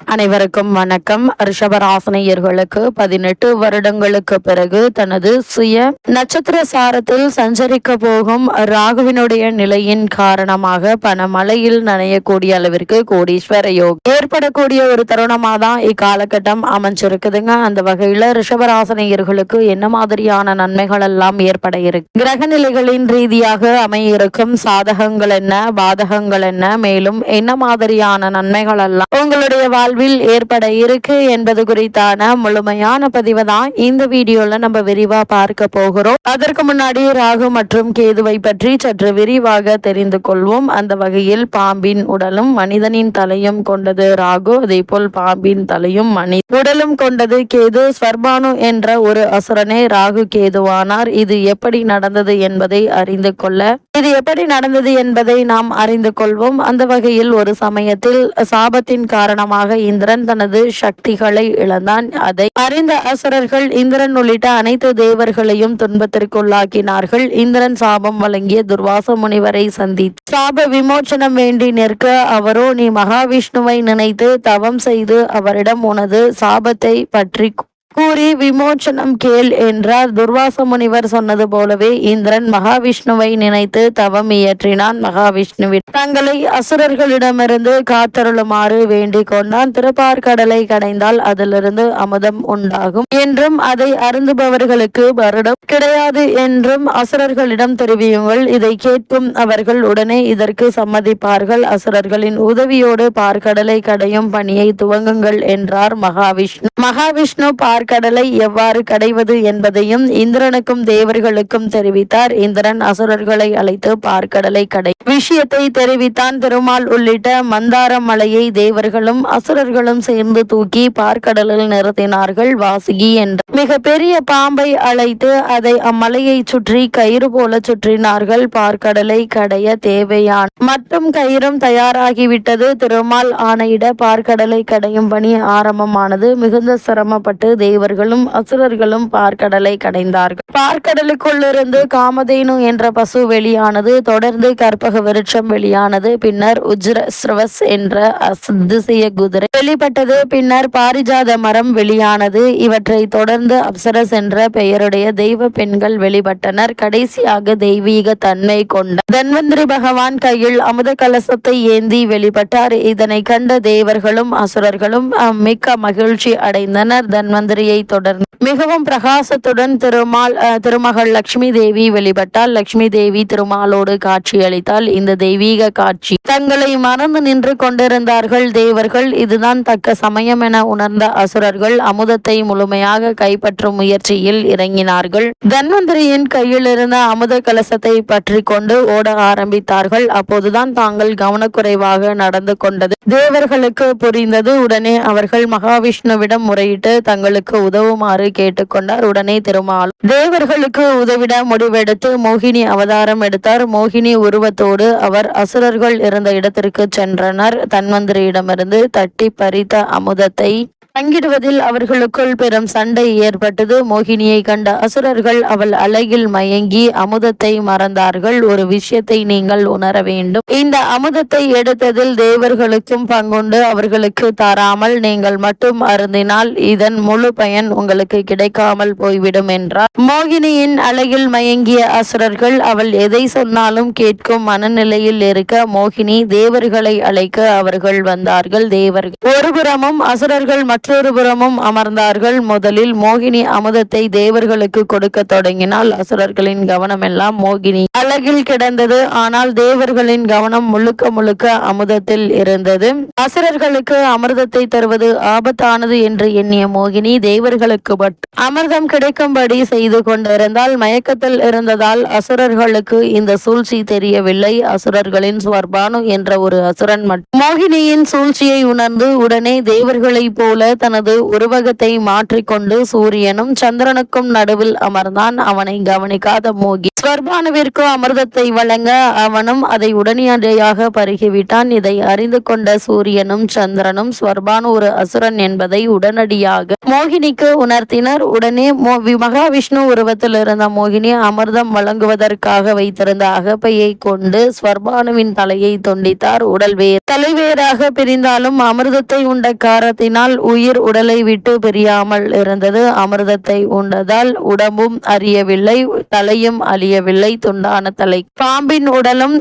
அனைவருக்கும் வணக்கம். ரிஷபராசனையர்களுக்கு பதினெட்டு வருடங்களுக்கு பிறகு தனது சுய நட்சத்திர சாரத்தில் சஞ்சரிக்க போகும் ராகுவினுடைய நிலையின் காரணமாக பணமழையில் நனையக்கூடிய அளவிற்கு கோடீஸ்வர யோகம் ஏற்படக்கூடிய ஒரு தருணமா தான் இக்காலகட்டம் அமைஞ்சிருக்குதுங்க. அந்த வகையில ரிஷபராசனையர்களுக்கு என்ன மாதிரியான நன்மைகள் எல்லாம் ஏற்பட இருக்கு? கிரக நிலைகளின் ரீதியாக அமையிருக்கும் சாதகங்கள் என்ன? பாதகங்கள் என்ன? மேலும் என்ன மாதிரியான நன்மைகள் எல்லாம் உங்களுடைய வாழ்வில் ஏற்பட இருக்கு என்பது குறித்தான முழுமையான பதிவை தான் இந்த வீடியோல நம்ம விரிவா பார்க்க போகிறோம். அதற்கு முன்னாடி ராகு மற்றும் கேதுவை பற்றி சற்று விரிவாக தெரிந்து கொள்வோம். அந்த வகையில் பாம்பின் உடலும் மனிதனின் தலையும் கொண்டது ராகு. அதே போல் பாம்பின் தலையும் மணி உடலும் கொண்டது கேது. ஸ்வர்பானு என்ற ஒரு அசுரனே ராகு கேதுவானார். இது எப்படி நடந்தது என்பதை அறிந்து கொள்ள. இது எப்படி நடந்தது என்பதை நாம் அறிந்து கொள்வோம். அந்த வகையில் ஒரு சமயத்தில் சாபத்தின் காரணமாக இந்திரன் தனது சக்திகளை இழந்தான். அதை அறிந்த அசுரர்கள் இந்திரன் உள்ளிட்ட அனைத்து தேவர்களையும் துன்பத்திற்குள்ளாக்கினார்கள். இந்திரன் சாபம் வழங்கிய துர்வாச முனிவரை சந்தித்து சாப விமோச்சனம் வேண்டி நிற்க அவரோ நீ மகாவிஷ்ணுவை நினைத்து தவம் செய்து அவரிடம் உனது சாபத்தை பற்றி கூறி விமோச்சனம் கேள் என்றார். துர்வாச முனிவர் சொன்னது போலவே இந்திரன் மகாவிஷ்ணுவை நினைத்து தவம் இயற்றினான். மகாவிஷ்ணுவின் தங்களை அசுரர்களிடமிருந்து காத்தருளுமாறு வேண்டிக் கொண்டான். திருப்பார்கடலை கடைந்தால் அதிலிருந்து அமுதம் உண்டாகும் என்றும் அதை அருந்துபவர்களுக்கு வருடம் கிடையாது என்றும் அசுரர்களிடம் தெரிவியுங்கள். இதை கேட்கும் அவர்கள் உடனே இதற்கு சம்மதிப்பார்கள். அசுரர்களின் உதவியோடு பார்க்கடலை கடையும் பணியை துவங்குங்கள் என்றார் மகாவிஷ்ணு. மகாவிஷ்ணு பார்க்க கடலை எவ்வாறு கடைவது என்பதையும் இந்திரனுக்கும் தேவர்களுக்கும் தெரிவித்தார். இந்திரன் அசுரர்களை அழைத்து பார்க்கடலை கடை விஷயத்தை தெரிவித்தான். திருமால் உள்ளிட்ட மந்தார மலையை தேவர்களும் அசுரர்களும் சேர்ந்து தூக்கி பார்க்கடலில் நிறுத்தினார்கள். வாசுகி என்ற மிக பெரிய பாம்பை அழைத்து அதை அம்மலையை சுற்றி கயிறு போல சுற்றினார்கள். பார்க்கடலை கடைய தேவையான மற்றும் கயிறும் தயாராகிவிட்டது. திருமால் ஆணையிட பார்க்கடலை கடையும் பணி ஆரம்பமானது. மிகுந்த சிரமப்பட்டு தேவர்களும் அசுரர்களும் பார்க்கடலை கடைந்தார்கள். பார்க்கடலுக்குள்ளிருந்து காமதேனு என்ற பசு வெளியானது தொடர்ந்து கற்பக விருட்சம் வெளியானது பின்னர் உஜ்ர ஸ்ரவஸ் என்ற அதிசய குதிரை வெளிப்பட்டது பின்னர் பாரிஜாத மரம் வெளியானது இவற்றை தொடர்ந்து அப்சரஸ் என்ற பெயருடைய தெய்வ பெண்கள் வெளிப்பட்டனர். கடைசியாக தெய்வீக தன்மை கொண்ட தன்வந்திரி பகவான் கையில் அமுத கலசத்தை ஏந்தி வெளிப்பட்டார். இதனை கண்ட தேவர்களும் அசுரர்களும் மிக்க மகிழ்ச்சி அடைந்தனர். தன்வந்திரி தன்வந்திரியை தொடர்ந்து மிகவும் பிரகாசத்துடன் திருமால் திருமகள் லட்சுமி தேவி வெளிப்பட்டால் லட்சுமி தேவி திருமாலோடு காட்சியளித்தால் இந்த தெய்வீக காட்சி. தங்களை மறந்து நின்று கொண்டிருந்தார்கள் தேவர்கள். இதுதான் தக்க சமயம் என உணர்ந்த அசுரர்கள் அமுதத்தை முழுமையாக கைப்பற்றும் முயற்சியில் இறங்கினார்கள். தன்வந்திரியின் கையில் இருந்த அமுத கலசத்தை பற்றி கொண்டு ஓட ஆரம்பித்தார்கள். அப்போதுதான் தாங்கள் கவனக்குறைவாக நடந்து கொண்டது. தேவர்களுக்கு புரிந்தது. உடனே அவர்கள் மகாவிஷ்ணுவிடம் முறையிட்டு தங்களுக்கு உதவுமாறு கேட்டுக்கொண்டார். உடனே திருமால் தேவர்களுக்கு உதவிட முடிவெடுத்து மோகினி அவதாரம் எடுத்தார். மோகினி உருவத்தோடு அவர் அசுரர்கள் இருந்த இடத்திற்கு சென்றனர். தன்வந்திரியிடமிருந்து தட்டி பறித்த அமுதத்தை பங்கிடுவதில் அவர்களுக்குள் பெரும் சண்டை ஏற்பட்டது. மோகினியை கண்ட அசுரர்கள் அவள் அழகில் மயங்கி அமுதத்தை மறந்தார்கள். ஒரு விஷயத்தை நீங்கள் உணர வேண்டும். இந்த அமுதத்தை எடுத்ததில் தேவர்களுக்கும் பங்குண்டு அவர்களுக்கு தராமல் நீங்கள் மட்டும் அருந்தினால் இதன் முழு பயன் உங்களுக்கு கிடைக்காமல் போய்விடும் என்றார். மோகினியின் அழகில் மயங்கிய அசுரர்கள் அவள் எதை சொன்னாலும் கேட்கும் மனநிலையில் இருக்க மோகினி தேவர்களை அழைக்க அவர்கள் வந்தார்கள். தேவர்கள் ஒருபுறமும் அசுரர்கள் மற்றொரு புறமும் அமர்ந்தார்கள். முதலில் மோகினி அமுதத்தை தேவர்களுக்கு கொடுக்க தொடங்கினால் அசுரர்களின் கவனம் எல்லாம் மோகினி அழகில் கிடந்தது. ஆனால் தேவர்களின் கவனம் முழுக்க முழுக்க அமுதத்தில் இருந்தது. அசுரர்களுக்கு அமிர்தத்தை தருவது ஆபத்தானது என்று எண்ணிய மோகினி தேவர்களுக்கு மட்டும் அமிர்தம் கிடைக்கும்படி செய்து கொண்டிருந்தால் மயக்கத்தில் இருந்ததால் அசுரர்களுக்கு இந்த சூழ்ச்சி தெரியவில்லை. அசுரர்களின் ஸ்வர்பானு என்ற ஒரு அசுரன் மட்டும் மோகினியின் சூழ்ச்சியை உணர்ந்து உடனே தேவர்களைப் போல தனது உருவகத்தை மாற்றிக்கொண்டு சூரியனும் சந்திரனுக்கும் நடுவில் அமர்ந்தான். அவனை கவனிக்காத மோகி ஸ்வர்பானுவிற்கு அமிர்தத்தை வழங்க அவனும் அதை உடனடியாக பருகிவிட்டான். இதை அறிந்து கொண்ட சூரியனும் சந்திரனும் ஸ்வர்பானு ஒரு அசுரன் என்பதை உடனடியாக மோகினிக்கு உணர்த்தினர். உடனே மோ- வி- மகாவிஷ்ணு உருவத்தில் இருந்த மோகினி அமிர்தம் வழங்குவதற்காக வைத்திருந்த அகப்பையை கொண்டு ஸ்வர்பானுவின் தலையை தொண்டித்தார். உடல் வேர் தலைவேராக பிரிந்தாலும் அமிர்தத்தை உண்ட காரத்தினால் உயிர் உடலை விட்டு பிரியாமல் இருந்தது. அமிர்தத்தை உண்டதால் உடம்பும் அறியவில்லை தலையும் அழி தெரியவில்லை. துண்டான தலை. பாம்பின் உடலும்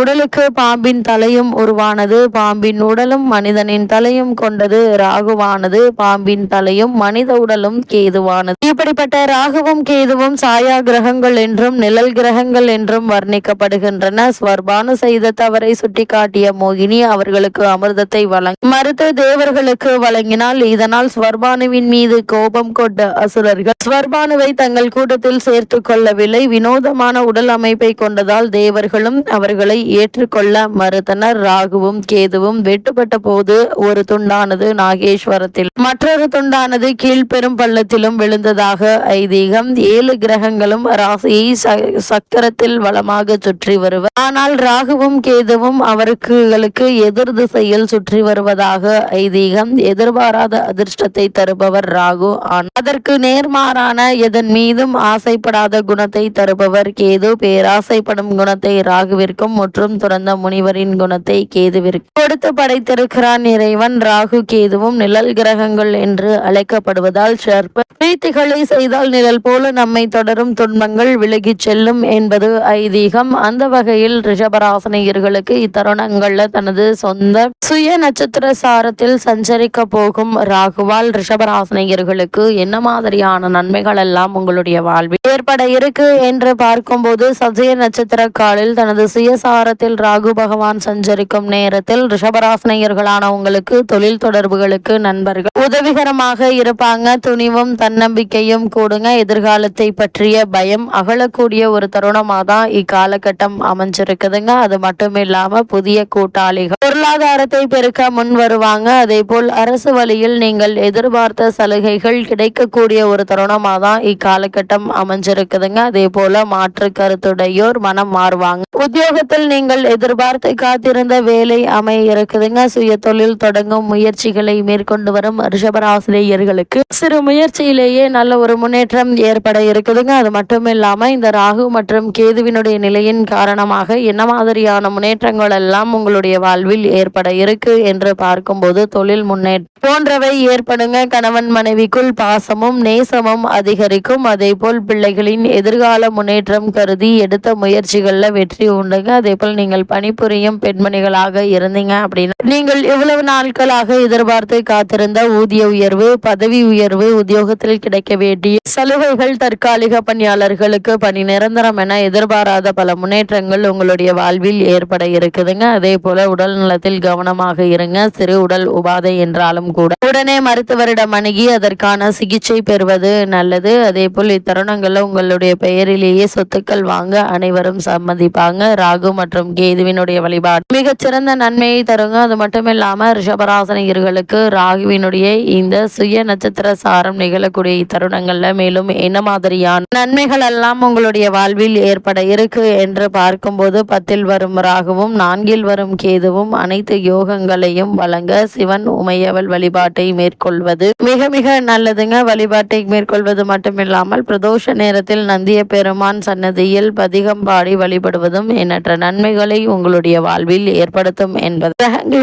உடலுக்கு பாம்பின் தலையும் உருவானது. பாம்பின் உடலும் மனிதனின் தலையும் கொண்டது. ராகுவானது. பாம்பின் தலையும் மனித உடலும் கேதுவானது. இப்படிப்பட்ட ராகுவும் கேதுவும் சாயா கிரகங்கள் என்றும் நிழல் கிரகங்கள் என்றும் வர்ணிக்கப்படுகின்றன. ஸ்வர்பானு செய்த தவறை சுட்டிக்காட்டிய மோகினி அவர்களுக்கு அமிர்தத்தை வழங்க மறுத்து தேவர்களுக்கு வழங்கினால் இதனால் ஸ்வர்பானுவின் மீது கோபம் கொண்ட அசுரர்கள் ஸ்வர்பானுவை தங்கள் கூட்டத்தில் சேர்த்து கொள்ளவில்லை. வினோத வினோதமான உடல் அமைப்பை கொண்டதால் தேவர்களும் அவர்களை ஏற்றுக்கொள்ள மறுத்தனர். ராகுவும் கேதுவும் வெட்டுப்பட்ட போது ஒரு துண்டானது நாகேஸ்வரத்தில் மற்றொரு துண்டானது கீழ்பெரும் பள்ளத்திலும் விழுந்ததாக ஐதீகம். ஏழு கிரகங்களும் ராசியை சக்கரத்தில் வளமாக சுற்றி வருவர் ஆனால் ராகுவும் கேதுவும் அவர்களுக்கு எதிர் திசையில் சுற்றி வருவதாக ஐதீகம். எதிர்பாராத அதிர்ஷ்டத்தை தருபவர் ராகு. ஆன் அதற்கு நேர்மாறான எதன் மீதும் ஆசைப்படாத குணத்தை தருபவர் அவர் கேது பேராசைப்படும் குணத்தை ராகுவிற்கும் மற்றும் துறந்த முனிவரின் குணத்தை கேதுவிற்கும் கொடுத்து படைத்திருக்கிறான் இறைவன். ராகு கேதுவும் நிழல் கிரகங்கள் என்று அழைக்கப்படுவதால் சர்ப பிரீத்திகளை செய்தால் நிழல் போல நம்மை தொடரும் துன்பங்கள் விலகிச் செல்லும் என்பது ஐதீகம். அந்த வகையில் ரிஷபராசனியர்களுக்கு இத்தருணங்கள்ல தனது சொந்த சுய நட்சத்திர சாரத்தில் சஞ்சரிக்க போகும் ராகுவால் ரிஷபராசனையர்களுக்கு என்ன மாதிரியான நன்மைகள் எல்லாம் உங்களுடைய வாழ்வில் ஏற்பட இருக்கு என்று பார்க்கும்போது சஜய நட்சத்திர காலில் தனது சுயசாரத்தில் ராகு பகவான் சஞ்சரிக்கும் நேரத்தில் ரிஷபராசனியர்களான உங்களுக்கு தொழில் தொடர்புகளுக்கு நண்பர்கள் உதவிகரமாக இருப்பாங்க. துணிவும் தன்னம்பிக்கையும் கூடுங்க. எதிர்காலத்தை பற்றிய பயம் அகலக்கூடிய ஒரு தருணமா தான் இக்காலகட்டம் அமைஞ்சிருக்குதுங்க. அது மட்டும் இல்லாம புதிய கூட்டாளிகள் பொருளாதாரத்தை பெருக்க முன் வருவாங்க. அதே போல் அரசு வழியில் நீங்கள் எதிர்பார்த்த சலுகைகள் கிடைக்கக்கூடிய ஒரு தருணமா தான் இக்காலகட்டம் அமைஞ்சிருக்குதுங்க. அதே போல மாற்று கருத்துடையோர் மனம் மாறுவாங்க. உத்தியோகத்தில் நீங்கள் எதிர்பார்த்து காத்திருந்த வேலை அமைய இருக்குதுங்க. சுய தொழில் தொடங்கும் முயற்சிகளை மேற்கொண்டு வரும் ரிஷபராசிரியர்களுக்கு சிறு முயற்சியிலேயே நல்ல ஒரு முன்னேற்றம் ஏற்பட இருக்குதுங்க. அது மட்டும் இல்லாம இந்த ராகு மற்றும் கேதுவினுடைய நிலையின் காரணமாக என்ன மாதிரியான முன்னேற்றங்கள் எல்லாம் உங்களுடைய வாழ்வில் ஏற்பட இருக்கு என்று பார்க்கும்போது தொழில் முன்னேற்றம் போன்றவை ஏற்படுங்க. கணவன் மனைவிக்குள் பாசமும் நேசமும் அதிகரிக்கும். அதே போல் பிள்ளைகளின் எதிர்கால முன்னேற்றம் கருதி எடுத்த முயற்சிகளில் வெற்றி உண்டுங்க. அதே போல் நீங்கள் பணிபுரியும் பெண்மணிகளாக இருந்தீங்க அப்படின்னா நீங்கள் இவ்வளவு நாட்களாக எதிர்பார்த்து காத்திருந்த ஊதிய உயர்வு பதவி உயர்வு உத்தியோகத்தில் கிடைக்க வேண்டிய சலுகைகள் தற்காலிக பணியாளர்களுக்கு பணி நிரந்தரம் என எதிர்பாராத பல முன்னேற்றங்கள் உங்களுடைய வாழ்வில் ஏற்பட இருக்குதுங்க. அதே போல உடல் நலத்தில் கவனமாக இருங்க. சிறு உடல் உபாதை என்றாலும் கூட உடனே மருத்துவரிடம் அணுகி அதற்கான சிகிச்சை பெறுவது நல்லது. அதே போல் இத்தருணங்கள்ல உங்களுடைய பெயரிலேயே சொத்துக்கள் வாங்க அனைவரும் சம்மதிப்பாங்க. ராகு மற்றும் கேதுவினுடைய வழிபாடு மிகச்சிறந்த நன்மையை தருங்க. அது மட்டும் இல்லாமல் ரிஷபராசனிகர்களுக்கு ராகுவினுடைய இந்த சுய நட்சத்திர சாரம் நிகழக்கூடிய தருணங்களில் மேலும் என்ன மாதிரியான நன்மைகள் எல்லாம் உங்களுடைய வாழ்வில் ஏற்பட இருக்கு என்று பார்க்கும்போது பத்தில் வரும் ராகுவும் நான்கில் வரும் கேதுவும் அனைத்து யோகங்களையும் வழங்க சிவன் உமையவள் வழிபாட்டை மேற்கொள்வது மிக மிக நல்லதுங்க. வழிபாட்டை மேற்கொள்வது மட்டுமில்லாமல் பிரதோஷ நேரத்தில் நந்திய பெருமான் சன்னதியில் பதிகம் பாடி வழிபடுவதும் எண்ணற்ற நன்மைகளை உங்களுடைய வாழ்வில் ஏற்படுத்தும் என்பது. கிரகங்களுடைய